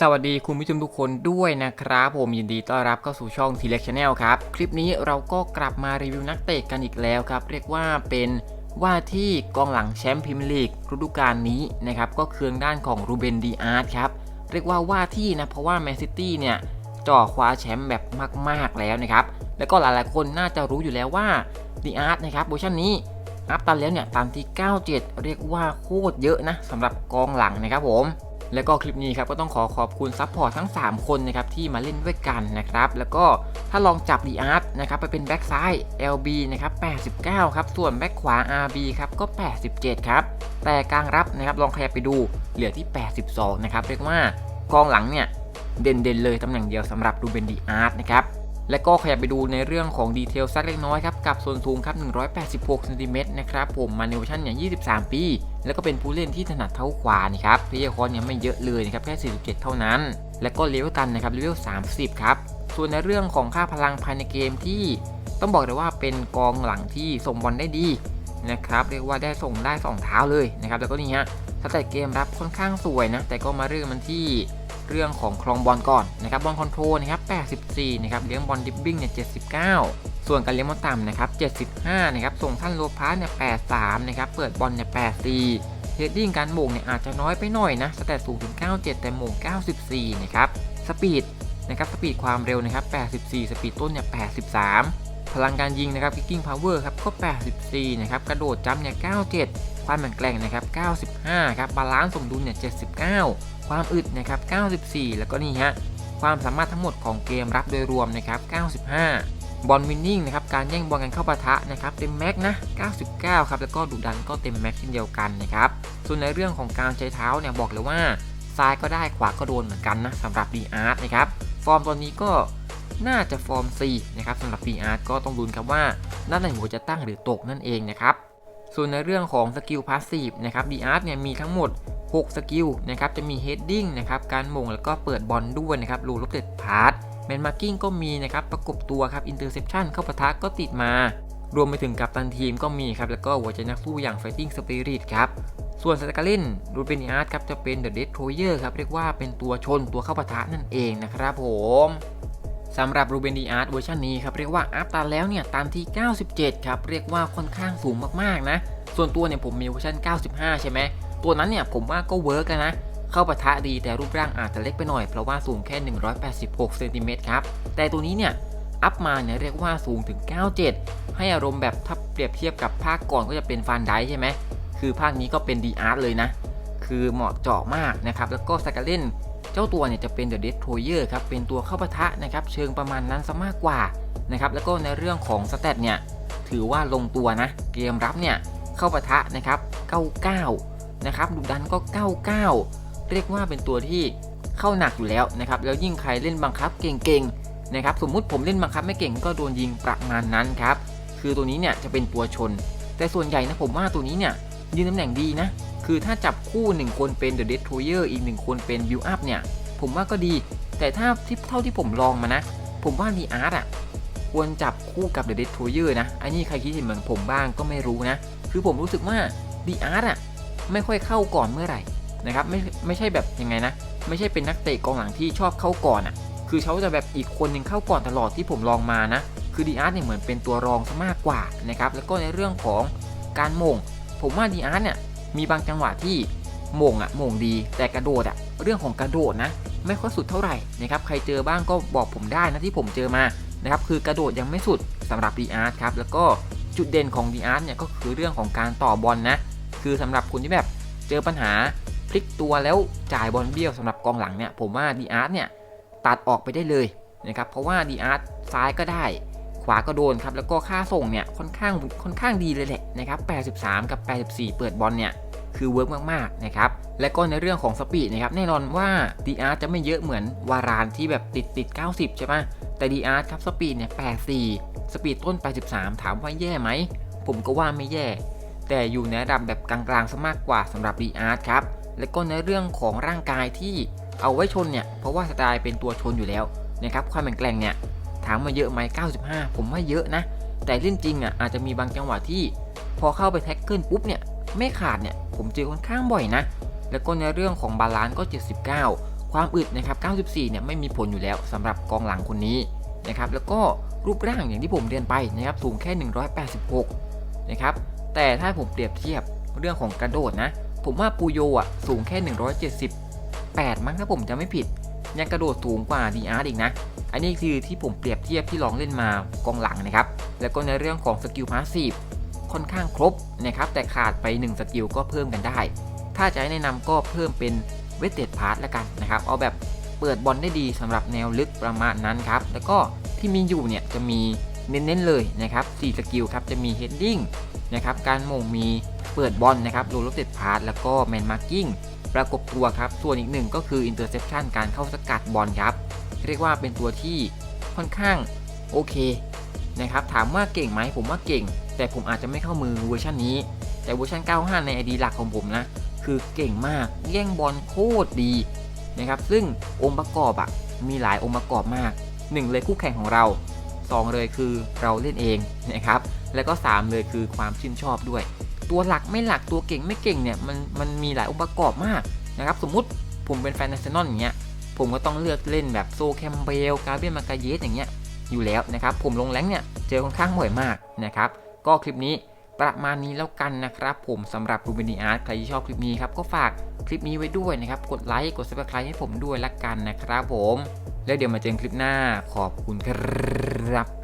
สวัสดีคุณผู้ชมทุกคนด้วยนะครับผมยินดีต้อนรับเข้าสู่ช่อง t ีเล็กชาแนลครับ คลิปนี้เราก็กลับมารีวิวนักเตะกันอีกแล้วครับ เรียกว่าเป็นว่าที่กองหลังแชมป์พรีเมียร์ลีกฤดูกาลนี้นะครับ ก็คือด้านของรูเบนดีอาร์ตครับ เรียกว่าว่าที่นะ เพราะว่าแมนซิตี้เนี่ยจ่อคว้าแชมป์แบบมาก ๆ แล้วนะครับ แล้วก็หลายๆคนน่าจะรู้อยู่แล้วว่าดีอาร์ตนะครับเวอร์ชันนี้อัพตันแล้วเนี่ยตามที่ 97 เรียกว่าโคตรเยอะนะสำหรับกองหลังนะครับผม แล้วก็คลิปนี้ครับก็ต้องขอขอบคุณซัพพอร์ตทั้ง 3 คนนะครับที่มาเล่นด้วยกันนะครับ แล้วก็ถ้าลองจับดีอาร์ตนะครับไปเป็นแบ็กซ้าย LB นะครับ89 ครับ ส่วนแบ็กขวา RB ครับก็ 87 ครับ แต่กลางรับนะครับลองขยับไปดูเหลือที่ 82 นะครับเรียกว่ากองหลังเนี่ยเด่นๆเลยตำแหน่งเดียวสำหรับดูเบนดีอาร์ตนะครับ และก็ขยับไปดูในเรื่องของดีเทลสักเล็กน้อยครับกับส่วนสูงครับ 186ซนติเมตรนะครับผมมาในเวอร์ชันเนี่ย23 ปี แล้วก็เป็นผู้เล่นที่ถนัดเท้าขวานี่ครับเพย์คอนเนี่ยไม่เยอะเลยนะครับแค่ 47 เท่านั้น และก็เลเวลตันนะครับเลเวล 30 ครับ ส่วนในเรื่องของค่าพลังภายในเกมที่ต้องบอกเลยว่าเป็นกองหลังที่ส่งบอลได้ดีนะครับเรียกว่าได้ส่งได้ 2 เท้าเลยนะครับแล้วก็นี่ฮะ สแตทเกมรับค่อนข้างสวยนะ แต่ก็มาเรื่องมันที่เรื่องของครองบอลก่อนนะครับบอลคอนโทรลนะครับ84นะครับเลี้ยงบอลดิบบิ้งเนี่ย79 ส่วนการเลี้ยงบอลต่ำนะครับ75นะครับส่งท่านโลพาสเนี่ย83นะครับเปิดบอลเนี่ย84เฮดดิ้งการโมงเนี่ยอาจจะน้อยไปหน่อยนะสแตทสูงถึง 97 แต่โมง94นะครับสปีดนะครับสปีดความเร็วนะครับ84 สปีดต้นเนี่ย83 พลังการยิงนะครับ kicking power ครับก็ 84 นะครับ กระโดดจัมเนี่ย 97 ความแข็งแกร่งนะครับ 95 ครับ บาลานซ์สมดุลเนี่ย 79 ความอึดนะครับ 94 แล้วก็นี่ฮะ ความสามารถทั้งหมดของเกมรับโดยรวมนะครับ 95 บอลวินนิ่งนะครับ การแย่งบอลกันเข้าปะทะนะครับ เต็มแม็กนะ 99 ครับ แล้วก็ดุดันก็เต็มแม็กเช่นเดียวกันนะครับ ส่วนในเรื่องของการใช้เท้าเนี่ยบอกเลยว่าซ้ายก็ได้ขวาก็โดนเหมือนกันนะสำหรับ d ีอาร์นะครับ ฟอร์มตอนนี้ก็ น่าจะฟอร์ม4นะครับสำหรับ d ีอาร์ก็ต้องลุ้นครับว่าด้านไหนหัวจะตั้งหรือตกนั่นเองนะครับส่วนในเรื่องของสกิลพาสซีฟนะครับ d ีอาร์เนี่ยมีทั้งหมด 6 สกิลนะครับจะมีเฮดดิ้งนะครับการมงแล้วก็เปิดบอลด้วยนะครับรูลบเด็ดพาร์ตแมนมาร์กิ้งก็มีนะครับประกบตัวครับอินเตอร์เซปชันเข้าปะทะก็ติดมา รวมไปถึงกัปตันทีมก็มีครับแล้วก็หัวใจนักสู้อย่าง Fighting Spirit ครับส่วนสตาร์ลินรูเบนิอาร์ตครับจะเป็นเดอะเดสโทเยอร์ครับเรียกว่าเป็นตัวชนตัวเข้าปะทะนั่นเองนะครับผม สำหรับรูเบนดีอาร์ตเวอร์ชันนี้ครับเรียกว่าอัพตันแล้วเนี่ยตามที่ 97 ครับ เรียกว่าค่อนข้างสูงมากๆนะ ส่วนตัวเนี่ยผมมีเวอร์ชัน 95 ใช่ไหม ตัวนั้นเนี่ยผมว่าก็เวิร์กนะ เข้าปะทะดีแต่รูปร่างอาจจะเล็กไปหน่อยเพราะว่าสูงแค่ 186เซนติเมตรครับ แต่ตัวนี้เนี่ยอัพมาเนี่ยเรียกว่าสูงถึง 97 ให้อารมณ์แบบถ้าเปรียบเทียบกับภาคก่อนก็จะเป็นฟันไดใช่ไหมคือภาคนี้ก็เป็นดีอาร์ตเลยนะ คือเหมาะเจาะมากนะครับแล้วก็สกเล่น เจ้าตัวเนี่ยจะเป็นเดอะเดสโทเยอร์ครับเป็นตัวเข้าปะทะนะครับเชิงประมาณนั้นซะมากกว่านะครับแล้วก็ในเรื่องของสเตตเนี่ยถือว่าลงตัวนะ เกมรับเนี่ยเข้าปะทะนะครับ 99 นะครับดุดันก็ 99 เรียกว่าเป็นตัวที่เข้าหนักอยู่แล้วนะครับแล้วยิ่งใครเล่นบังคับเก่งๆนะครับสมมุติผมเล่นบังคับไม่เก่งก็โดนยิงประมาณนั้นครับคือตัวนี้เนี่ยจะเป็นตัวชน แต่ส่วนใหญ่นะผมว่าตัวนี้เนี่ย ยืนตำแหน่งดีนะ คือถ้าจับคู่ 1 คนเป็น The Destroyer อีก 1 คนเป็น Build Up เนี่ย ผมว่าก็ดี แต่ถ้าที่เท่าที่ผมลองมานะ ผมว่าดีอาร์ตอะ ควรจับคู่กับ The Destroyer นะ อันนี้ใครคิดเห็นเหมือนผมบ้างก็ไม่รู้นะ คือผมรู้สึกว่าดีอาร์ตอะไม่ค่อยเข้าก่อนเมื่อไหร่นะครับไม่ไม่ใช่แบบยังไงนะ ไม่ใช่เป็นนักเตะกองหลังที่ชอบเข้าก่อนอะ คือเขาจะแบบอีกคนหนึ่งเข้าก่อนตลอดที่ผมลองมานะ คือดีอาร์ตเนี่ยเหมือนเป็นตัวรองซะมากกว่านะครับ แล้วก็ในเรื่องของการมง ผมว่าดีอาร์ตเนี่ยมีบางจังหวะที่โมงอะโมงดี แต่กระโดดอะเรื่องของกระโดดนะ ไม่ค่อยสุดเท่าไหร่นะครับใครเจอบ้างก็บอกผมได้นะที่ผมเจอมานะครับคือกระโดดยังไม่สุดสำหรับดีอาร์ตครับแล้วก็จุดเด่นของดีอาร์ตเนี่ยก็คือเรื่องของการต่อบอลนะคือสำหรับคนที่แบบเจอปัญหาพลิกตัวแล้วจ่ายบอลเบี้ยวสำหรับกองหลังเนี่ยผมว่าดีอาร์ตเนี่ยตัดออกไปได้เลยนะครับเพราะว่าดีอาร์ตซ้ายก็ได้ ขวาก็โดนครับ แล้วก็ค่าส่งเนี่ยค่อนข้างค่อนข้างดีเลยแหละนะครับ 83 กับ 84 เปิดบอลเนี่ยคือเวิร์กมากๆนะครับ และก็ในเรื่องของสปีดนะครับแน่นอนว่า DR จะไม่เยอะเหมือนวารานที่แบบติดติด90 ใช่ไหมแต่ DR ครับสปีดเนี่ย84 สปีดต้น 83 ถามว่าแย่ไหม ผมก็ว่าไม่แย่ แต่อยู่ในระดับแบบกลางๆซะมากกว่าสำหรับ DR ครับ และก็ในเรื่องของร่างกายที่เอาไว้ชนเนี่ยเพราะว่าสไตล์เป็นตัวชนอยู่แล้วนะครับความแข็งแกร่งเนี่ย ถามมาเยอะไหม95 ผมว่าเยอะนะ แต่เล่นจริงอะอาจจะมีบางจังหวะที่ พอเข้าไปแท็กเกิลปุ๊บเนี่ยไม่ขาดเนี่ยผมเจอค่อนข้างบ่อยนะ แล้วก็ในเรื่องของบาลานซ์ก็ 79 ความอึดนะครับ 94 เนี่ยไม่มีผลอยู่แล้วสำหรับกองหลังคนนี้นะครับแล้วก็รูปร่างอย่างที่ผมเรียนไปนะครับสูงแค่ 186 นะครับแต่ถ้าผมเปรียบเทียบเรื่องของกระโดดนะ ผมว่าปูโยอะสูงแค่ 178 มั้งถ้าผมจะไม่ผิด ยังกระโดดสูงกว่าดีอาร์อีกนะ อันนี้คือที่ผมเปรียบเทียบที่ลองเล่นมากองหลังนะครับ แล้วก็ในเรื่องของสกิลพาสซีฟค่อนข้างครบนะครับ แต่ขาดไป 1 สกิลก็เพิ่มกันได้ ถ้าจะให้แนะนำก็เพิ่มเป็นเวทเตดพาร์ทละกันนะครับ เอาแบบเปิดบอลได้ดีสำหรับแนวลึกประมาณนั้นครับ แล้วก็ที่มีอยู่เนี่ยจะมีเน้นๆเลยนะครับ4สกิลครับ จะมีเฮดดิ้งนะครับ การมงมีเปิดบอลนะครับโรลเตดพาร์ทแล้วก็แมนมาร์กิ้งประกบตัวครับ ส่วนอีกหนึ่งก็คืออินเตอร์เซ t ชันการเข้าสกัดบอลครับ เรียกว่าเป็นตัวที่ค่อนข้างโอเคนะครับถามว่าเก่งไหมผมว่าเก่ง แต่ผมอาจจะไม่เข้ามือเวอร์ชันนี้ แต่เวอร์ชัน 95 ใน ID หลักของผมนะ คือเก่งมากแย่งบอลโคตรดีนะครับซึ่งองค์ประกอบอะมีหลายองค์ประกอบมาก 1 เลยคู่แข่งของเรา 2 เลยคือเราเล่นเองนะครับแล้วก็ 3 เลยคือความชื่นชอบด้วย ตัวหลักไม่หลักตัวเก่งไม่เก่งเนี่ยมันมันมีหลายองค์ประกอบมากนะครับสมมุติผมเป็นแฟนอาร์เซนอลอย่างเงี้ย ผมก็ต้องเลือกเล่นแบบโซแคมเบลกาเบียนมากาเยสอย่างเงี้ยอยู่แล้วนะครับ ผมลงแรงเนี่ยเจอค่อนข้างบ่อยมากนะครับ ก็คลิปนี้ประมาณนี้แล้วกันนะครับผมสำหรับรูบินีอาร์ตใครที่ชอบคลิปนี้ครับก็ฝากคลิปนี้ไว้ด้วยนะครับ กดไลค์กดซับสไครต์ให้ผมด้วยละกันนะครับผม แล้วเดี๋ยวมาเจอกันคลิปหน้าขอบคุณครับ